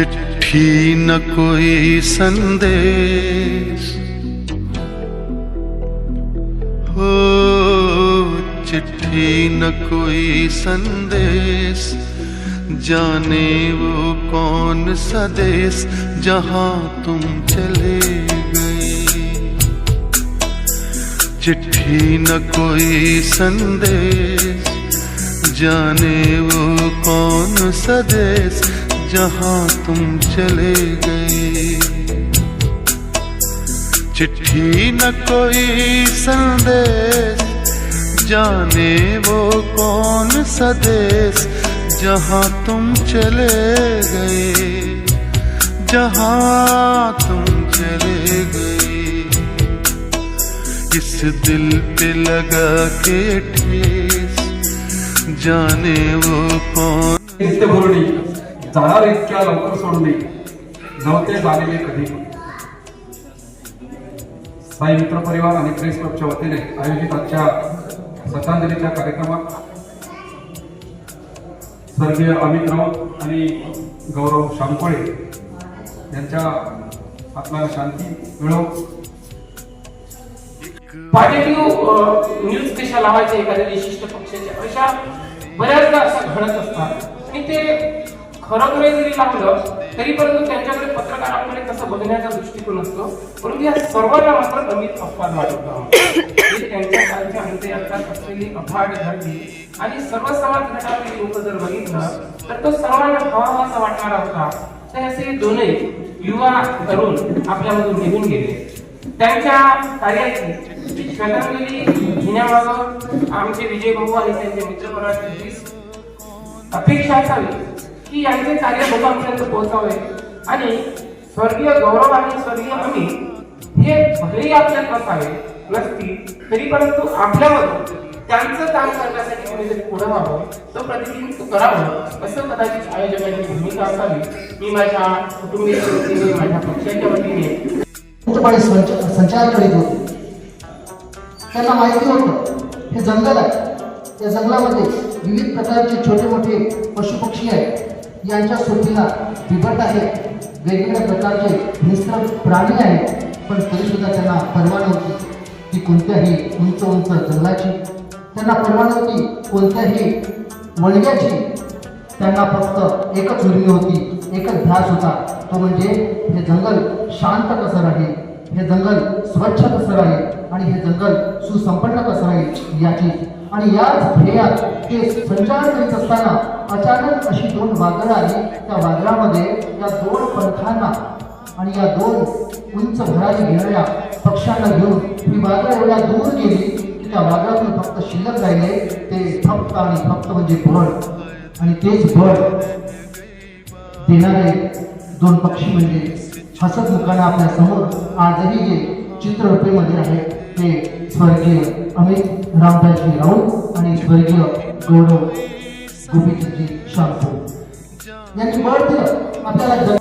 चिट्ठी न कोई संदेश। हो, चिट्ठी न कोई संदेश। जाने वो कौन सा देश जहाँ तुम चले गए। चिट्ठी न कोई संदेश। जाने वो कौन सा देश जहाँ तुम चले गए। चिट्ठी न कोई संदेश, जाने वो कौन सा देश, जहाँ तुम चले गए। जहाँ तुम चले गए। इस दिल पे लगा के ठेस, जाने वो कौन नित्य इतक्या लवकर सोडणे नव्हते झालेले कधी साई मित्र परिवार आणि प्रेस क्लबच्या वतीने आयोजित आजच्या श्रद्धांजलीच्या कार्यक्रमात स्वर्गीय अमित राऊत आणि गौरव शांकोळे यांच्या आत्म्याला शांती मिळो. पॉझिटिव्ह न्यूज कशा लावायच्या एखाद्या विशिष्ट पक्षाच्या? अशा बऱ्याचदा असं घडत असतात. आणि ते खरोखर जरी लागलं तरी परंतु त्यांच्याकडे पत्रकारांकडे कसं बघण्याचा दृष्टिकोन असतो. परंतु या सर्वांना मात्र कमीत अपवाद वाटत त्यांच्या कालच्या असलेली अफाट गर्दी आणि सर्व समाज गटातील लोक जर बघितलं तर तो सर्वांना हवाहवासा वाटणारा होता. तर असे दोनही युवा तरुण आपल्यामधून निघून गेले. त्यांच्या कार्याची श्रद्धांजली घेण्यामागं आमचे विजय भाऊ आणि त्यांचे मित्रपराची अपेक्षा असावी. की यांचे कार्य लोकांपर्यंत पोहोचावे. आणि स्वर्गीय गौरव आणि स्वर्गीय अमित हे भलेही आपल्यात नसावे नसतील तरी परंतु आपल्यामधून त्यांचं काम करण्यासाठी कोणीतरी पुढे व्हावं तो प्रतिनिधित्व करावं असं कदाचित आयोजकांची भूमिका असावी. मी माझ्या कुटुंबियांच्या वतीने माझ्या पक्षाच्या वतीने संचार करीत होते त्यांना माहिती होतं हे जंगल आहे. या जंगलामध्ये विविध प्रकारचे छोटे मोठे पशुपक्षी आहेत. यांच्या सोबतीला बिबट आहे. वेगवेगळ्या प्रकारचे हिंस्र प्राणी आहेत पण तरीसुद्धा त्यांना परवा नव्हती. की कोणत्याही उंच उंच जंगलाची त्यांना परवा नव्हती. कोणत्याही वळग्याची त्यांना फक्त एकच उर्मी होती एकच ध्यास होता तो म्हणजे हे जंगल शांत कसं राहील? हे जंगल स्वच्छ कसं राहील आणि हे जंगल सुसंपन्न कसं राहील याची. आणि याच ध्येयात ते संचार करीत असताना अचानक अशी दोन वादळं आली. त्या वादळामध्ये या दोन पंखांना आणि या दोन उंच भरारी घेणाऱ्या पक्षांना घेऊन ही वादळ एवढ्या दूर गेली की त्या वादळातून फक्त शिल्लक राहिले. ते फक्त आणि फक्त म्हणजे बळ आणि तेच बळ देणारे दोन पक्षी म्हणजे हसत मुखाना आपल्यासमोर आजही जे चित्ररूपेमध्ये आहे ते स्वर्गीय अमित रामदासजी राऊत आणि स्वर्गीय गौरव गोपीचंदजी शांतू यांची बळ आपल्याला